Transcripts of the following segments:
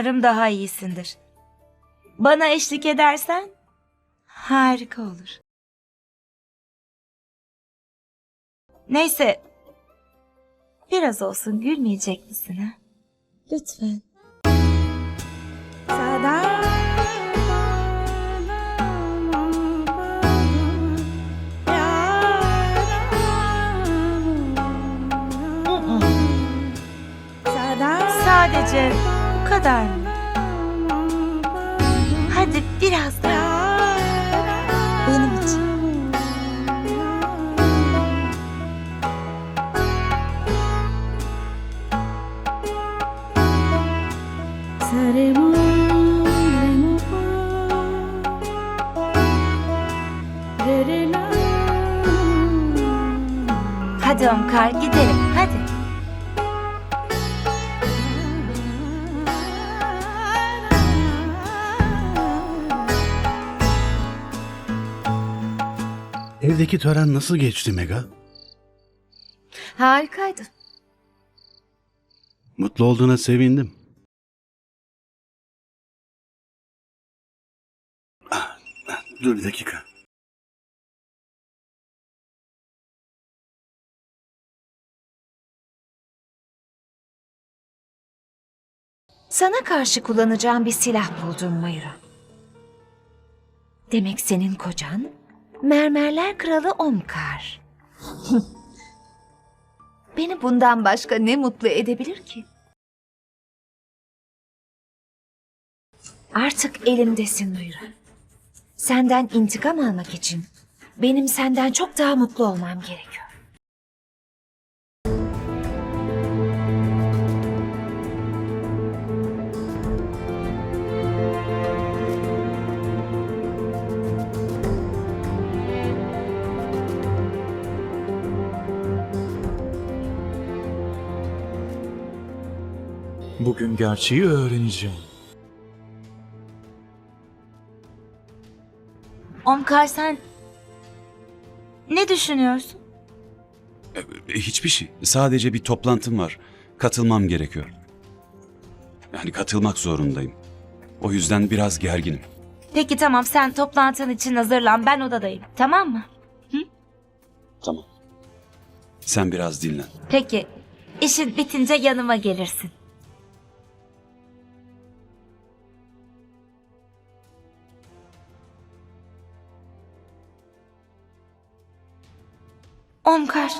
Umarım daha iyisindir. Bana eşlik edersen harika olur. Neyse. Biraz olsun gülmeyecek misin ha? Lütfen. Sadece bu kadar mı? Hadi biraz daha. Benim için. Hadi Omkar gidelim hadi. Evdeki tören nasıl geçti Mega? Harikaydı. Mutlu olduğuna sevindim. Ah, ah, Dur bir dakika. Sana karşı kullanacağım bir silah buldum Mayura. Demek senin kocan mermerler kralı Omkar. Beni bundan başka ne mutlu edebilir ki? Artık elimdesin Mayura. Senden intikam almak için benim senden çok daha mutlu olmam gerekiyor. Bugün gerçeği öğreneceğim. Omkar sen ne düşünüyorsun? E, Hiçbir şey. Sadece bir toplantım var. Katılmam gerekiyor. Yani katılmak zorundayım. O yüzden biraz gerginim. Peki tamam sen toplantın için hazırlan ben odadayım tamam mı? Tamam. Sen biraz dinlen. Peki işin bitince yanıma gelirsin. Omkar.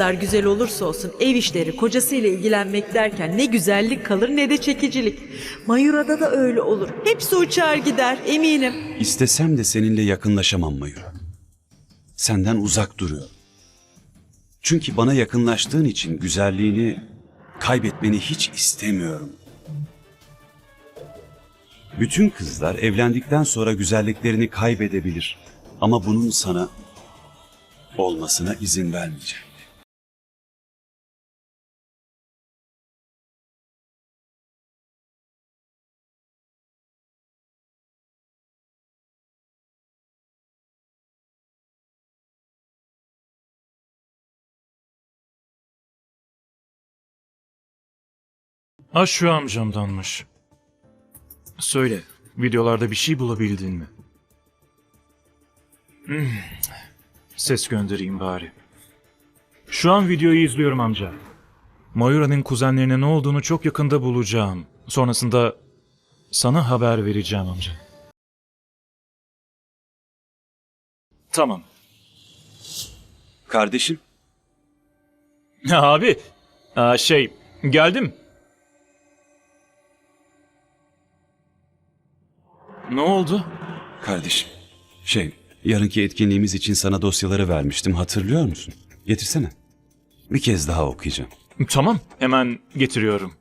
Kadar güzel olursa olsun ev işleri kocasıyla ilgilenmek derken ne güzellik kalır ne de çekicilik. Mayura'da da öyle olur. Hepsi uçar gider eminim. İstesem de seninle yakınlaşamam Mayura. Senden uzak duruyorum. Çünkü bana yakınlaştığın için güzelliğini kaybetmeni hiç istemiyorum. Bütün kızlar evlendikten sonra güzelliklerini kaybedebilir. Ama bunun sana olmasına izin vermeyeceğim. Ha şu amcamdanmış. Söyle, videolarda bir şey bulabildin mi? Hmm, Ses göndereyim bari. Şu an videoyu izliyorum amca. Mayura'nın kuzenlerine ne olduğunu çok yakında bulacağım. Sonrasında sana haber vereceğim amca. Tamam. Kardeşim, Abi, aa, şey, geldim. Ne oldu? kardeşim. Şey, yarınki etkinliğimiz için sana dosyaları vermiştim. Hatırlıyor musun? Getirsene. Bir kez daha okuyacağım. Tamam, hemen getiriyorum.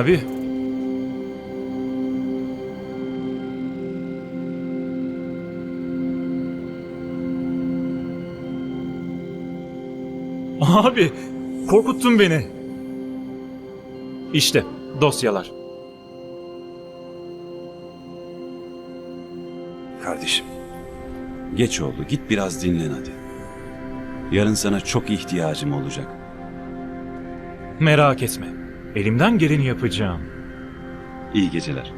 Abi. Abi, korkuttun beni. İşte dosyalar. Kardeşim, geç oldu. Git biraz dinlen hadi. Yarın sana çok ihtiyacım olacak. Merak etme. Elimden geleni yapacağım. İyi geceler.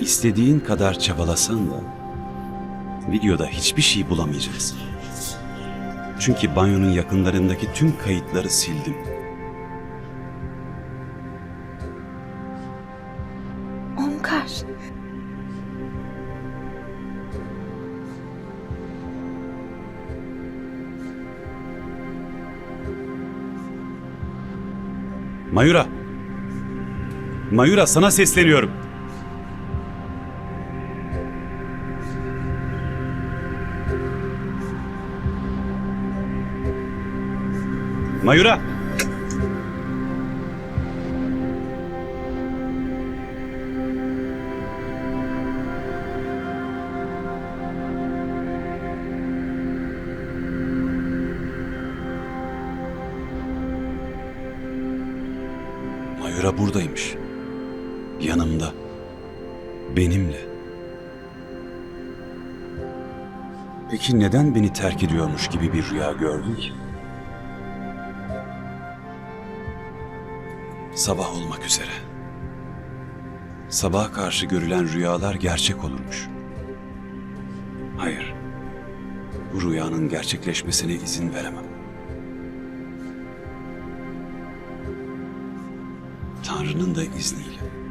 İstediğin kadar çabalasan da videoda hiçbir şey bulamayacaksın. Çünkü banyonun yakınlarındaki tüm kayıtları sildim. Mayura! Mayura sana sesleniyorum. Mayura! Peki neden beni terk ediyormuş gibi bir rüya gördün ki? Sabah olmak üzere. Sabaha karşı görülen rüyalar gerçek olurmuş. Hayır. Bu rüyanın gerçekleşmesine izin veremem. Tanrı'nın da izniyle.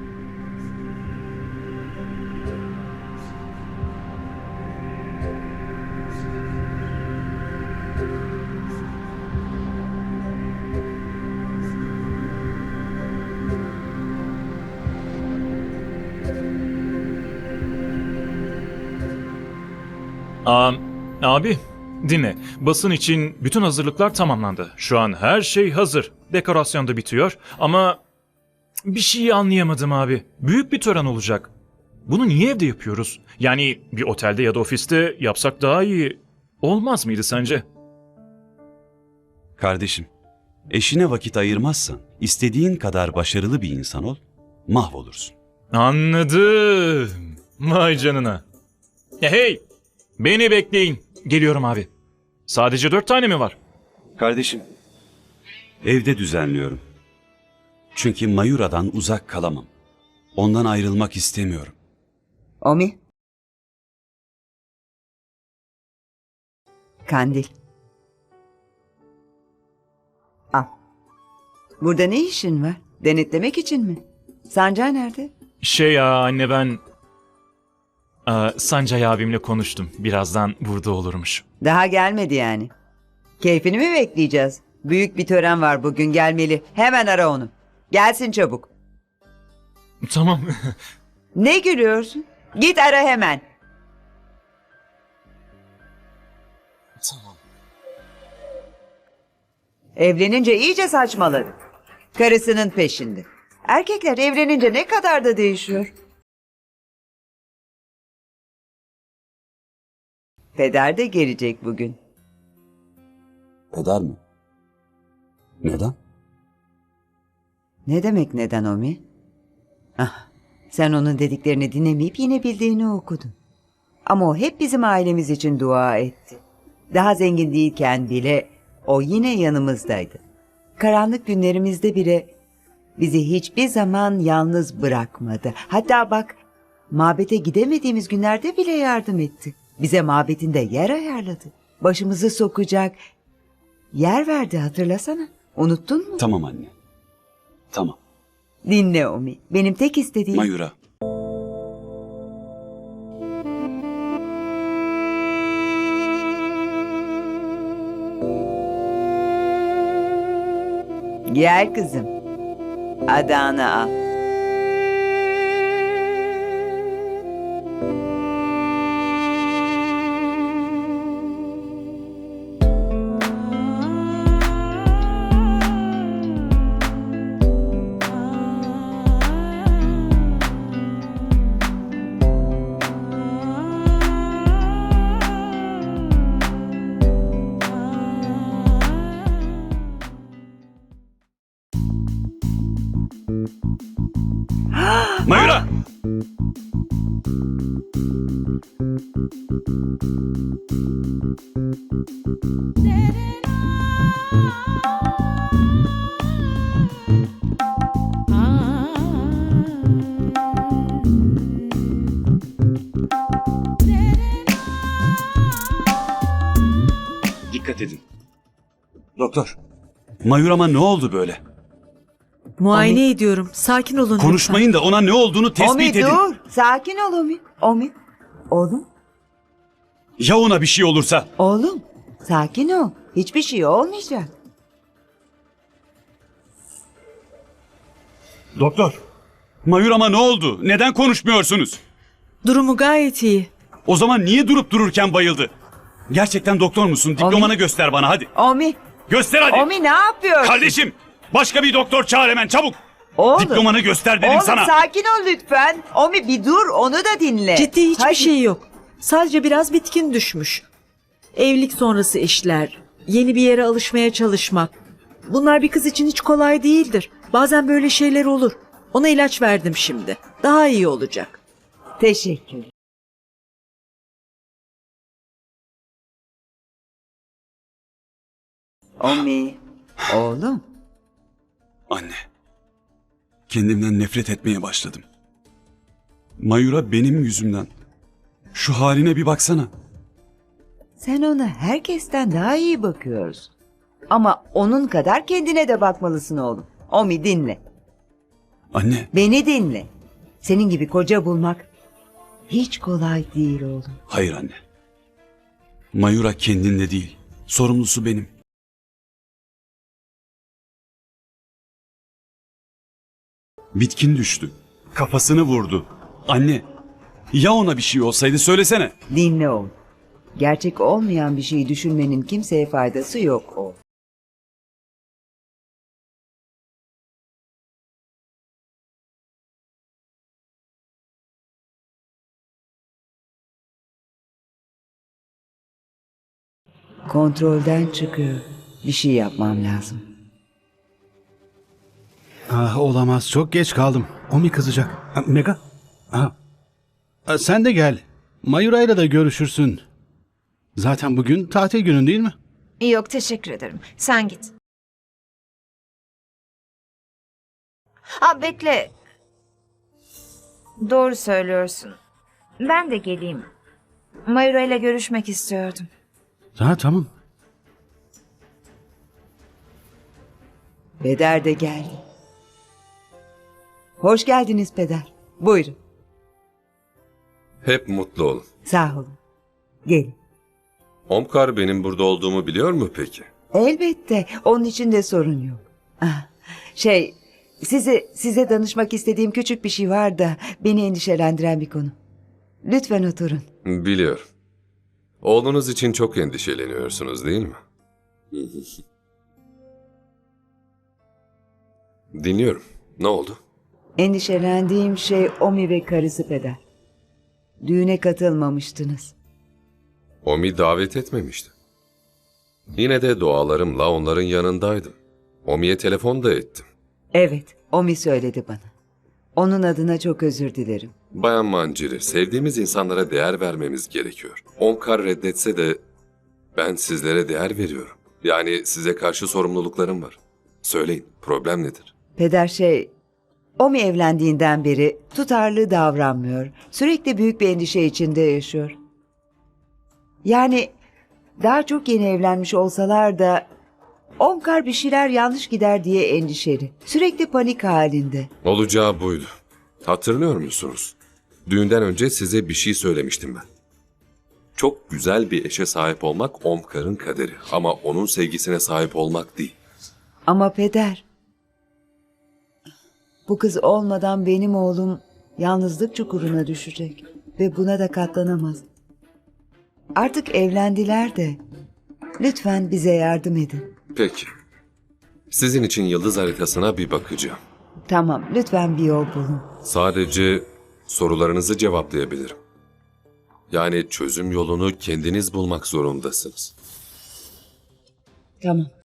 Aa, abi, dinle. Basın için bütün hazırlıklar tamamlandı. Şu an her şey hazır. Dekorasyon da bitiyor ama bir şeyi anlayamadım abi. Büyük bir tören olacak. Bunu niye evde yapıyoruz? Yani bir otelde ya da ofiste yapsak daha iyi olmaz mıydı sence? Kardeşim, eşine vakit ayırmazsan istediğin kadar başarılı bir insan ol, mahvolursun. Anladım. Vay canına. Ya hey, beni bekleyin. Geliyorum abi. Sadece dört tane mi var? Kardeşim, evde düzenliyorum. Çünkü Mayura'dan uzak kalamam. Ondan ayrılmak istemiyorum. Omi. Kandil. Al. Burada ne işin var? Denetlemek için mi? Sancay nerede? Şey ya anne ben... Aa, Sancay abimle konuştum. Birazdan burada olurmuş. Daha gelmedi yani. Keyfini mi bekleyeceğiz? Büyük bir tören var bugün gelmeli. Hemen ara onu. Gelsin çabuk. Tamam. Ne gülüyorsun? Git ara hemen. tamam. Evlenince iyice saçmaladı. Karısının peşinde. Erkekler evlenince ne kadar da değişiyor. Peder de gelecek bugün. Peder mi? Neden? Ne demek neden Omi? Ah, sen onun dediklerini dinlemeyip yine bildiğini okudun. Ama o hep bizim ailemiz için dua etti. Daha zengin değilken bile o yine yanımızdaydı. Karanlık günlerimizde bile bizi hiçbir zaman yalnız bırakmadı. Hatta bak mabete gidemediğimiz günlerde bile yardım etti. Bize mabetinde yer ayarladı. Başımızı sokacak yer verdi hatırlasana. Unuttun mu? Tamam anne. Tamam. Dinle Omi. Benim tek istediğim... Mayura. Gel kızım. Adağını al. Dikkat edin. Doktor. Mayura'ma ne oldu böyle? Muayene ediyorum. Sakin olun lütfen. Konuşmayın da ona ne olduğunu tespit Omi edin. dur. Sakin ol Omi. Omi. Oğlum. Ya ona bir şey olursa? Oğlum. Sakin ol. Hiçbir şey olmayacak. Doktor. Mayura'ma ne oldu? Neden konuşmuyorsunuz? Durumu gayet iyi. O zaman niye durup dururken bayıldı? Gerçekten doktor musun? Diplomanı göster bana hadi. Omi. Göster hadi. Omi ne yapıyorsun? Kardeşim başka bir doktor çağır hemen çabuk. Oğlum. Diplomanı göster dedim Oğlum sana. sakin ol lütfen. Omi bir dur onu da dinle. Ciddi hiçbir Hadi. şey yok. Sadece biraz bitkin düşmüş. Evlilik sonrası işler, yeni bir yere alışmaya çalışmak. Bunlar bir kız için hiç kolay değildir. Bazen böyle şeyler olur. Ona ilaç verdim şimdi. Daha iyi olacak. Teşekkür. Omi. Oğlum. Anne. Kendimden nefret etmeye başladım. Mayura benim yüzümden. Şu haline bir baksana. Sen ona herkesten daha iyi bakıyorsun. Ama onun kadar kendine de bakmalısın oğlum. Omi dinle. Anne, Beni dinle. Senin gibi koca bulmak hiç kolay değil oğlum. hayır anne. Mayura kendinde değil. Sorumlusu benim. Bitkin düştü. Kafasını vurdu. Anne, ya ona bir şey olsaydı söylesene. Dinle oğlum. Gerçek olmayan bir şeyi düşünmenin kimseye faydası yok oğlum. Kontrolden çıkıyor. Bir şey yapmam lazım. Ah, olamaz. Çok geç kaldım. Omi kızacak. Ha, Mega. Ha. Ha, Sen de gel. Mayura'yla da görüşürsün. Zaten bugün tatil günün değil mi? Yok teşekkür ederim. Sen git. Ha bekle. Doğru söylüyorsun. Ben de geleyim. Mayura ile görüşmek istiyordum. Ha tamam. Peder de geldi. Hoş geldiniz peder. Buyurun. Hep mutlu olun. Sağ olun. Gelin. Omkar benim burada olduğumu biliyor mu peki? Elbette. Onun için de sorun yok. Ah, Şey, size size danışmak istediğim küçük bir şey var da beni endişelendiren bir konu. Lütfen oturun. Biliyorum. Oğlunuz için çok endişeleniyorsunuz değil mi? Dinliyorum. Ne oldu? Endişelendiğim şey Omi ve karısı peder. Düğüne katılmamıştınız. Omi davet etmemişti. Yine de dualarımla onların yanındaydım. Omi'ye telefon da ettim. Evet, Omi söyledi bana. Onun adına çok özür dilerim. Bayan Manciri, sevdiğimiz insanlara değer vermemiz gerekiyor. Onkar reddetse de ben sizlere değer veriyorum. Yani size karşı sorumluluklarım var. Söyleyin, problem nedir? Peder şey, Omi evlendiğinden beri tutarlı davranmıyor. Sürekli büyük bir endişe içinde yaşıyor. Yani daha çok yeni evlenmiş olsalar da Omkar bir şeyler yanlış gider diye endişeli. Sürekli panik halinde. Olacağı buydu. Hatırlıyor musunuz? Düğünden önce size bir şey söylemiştim ben. Çok güzel bir eşe sahip olmak Omkar'ın kaderi ama onun sevgisine sahip olmak değil. Ama peder, bu kız olmadan benim oğlum yalnızlık çukuruna düşecek ve buna da katlanamaz. Artık evlendiler de lütfen bize yardım edin. Peki. Sizin için yıldız haritasına bir bakacağım. Tamam, lütfen bir yol bulun. Sadece sorularınızı cevaplayabilirim. Yani çözüm yolunu kendiniz bulmak zorundasınız. Tamam.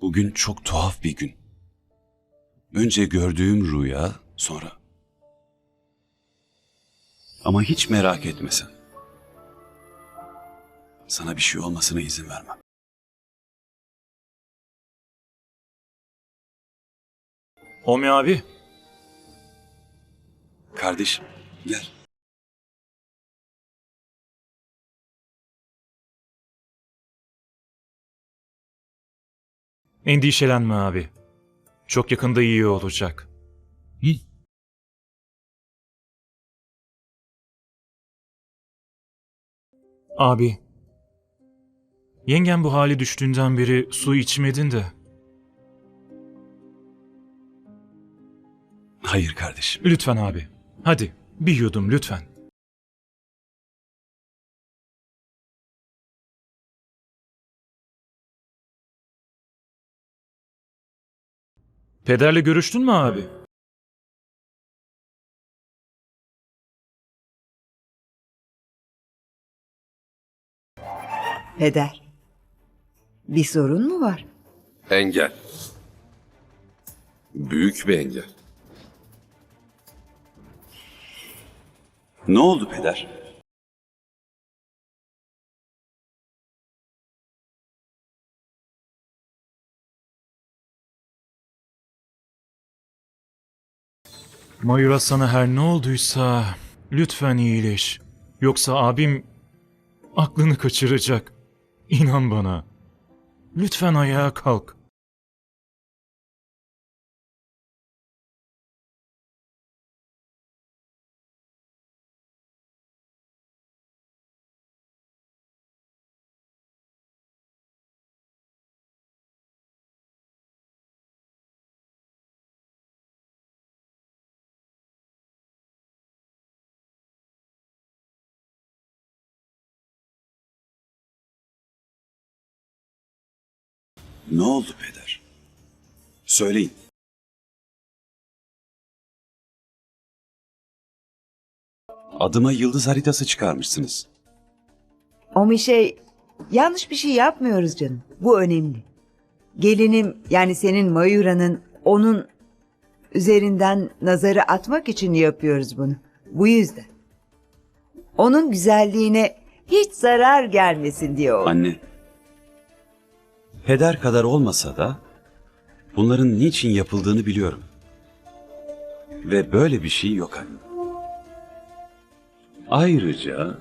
Bugün çok tuhaf bir gün. Önce gördüğüm rüya, sonra. Ama hiç merak etme sen. Sana bir şey olmasına izin vermem. Omi abi, Kardeşim, gel. Endişelenme abi. Çok yakında iyi olacak. Abi, yengen bu hali düştüğünden beri su içmedin de. Hayır kardeşim. Lütfen abi, hadi bir yudum lütfen. Pederle görüştün mü abi? Peder, bir sorun mu var? Engel. Büyük bir engel. Ne oldu peder? Mayura sana her ne olduysa lütfen iyileş. Yoksa abim aklını kaçıracak. İnan bana. Lütfen ayağa kalk. Ne oldu peder? Söyleyin. Adıma yıldız haritası çıkarmışsınız. Omi şey, yanlış bir şey yapmıyoruz canım. Bu önemli. Gelinim yani senin Mayura'nın onun üzerinden nazarı atmak için yapıyoruz bunu. Bu yüzden. Onun güzelliğine hiç zarar gelmesin diye oldu. Anne. Peder kadar olmasa da bunların niçin yapıldığını biliyorum. Ve böyle bir şey yok anne. Ayrıca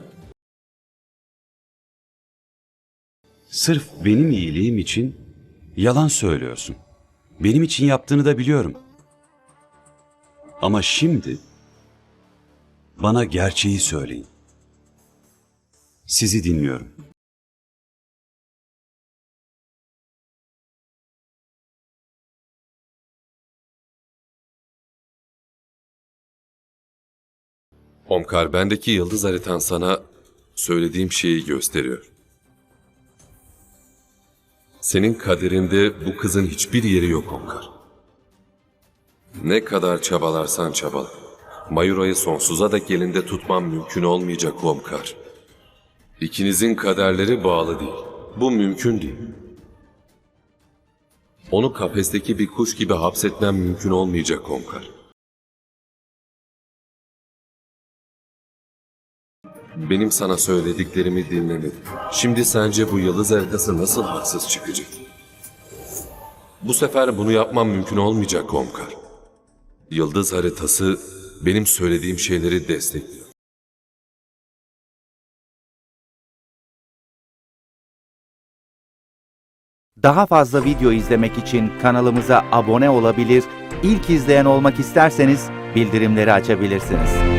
sırf benim iyiliğim için yalan söylüyorsun. Benim için yaptığını da biliyorum. Ama şimdi Bana gerçeği söyleyin. Sizi dinliyorum. Omkar bendeki yıldız haritan sana söylediğim şeyi gösteriyor. Senin kaderinde bu kızın hiçbir yeri yok Omkar. Ne kadar çabalarsan çabala. Mayura'yı sonsuza dek elinde tutmam mümkün olmayacak Omkar. İkinizin kaderleri bağlı değil. Bu mümkün değil. Onu kafesteki bir kuş gibi hapsetmem mümkün olmayacak Omkar. Benim sana söylediklerimi dinlemedin. Şimdi sence bu yıldız haritası nasıl haksız çıkacak? Bu sefer bunu yapmam mümkün olmayacak Omkar. Yıldız haritası benim söylediğim şeyleri destekliyor. Daha fazla video izlemek için kanalımıza abone olabilir, ilk izleyen olmak isterseniz bildirimleri açabilirsiniz.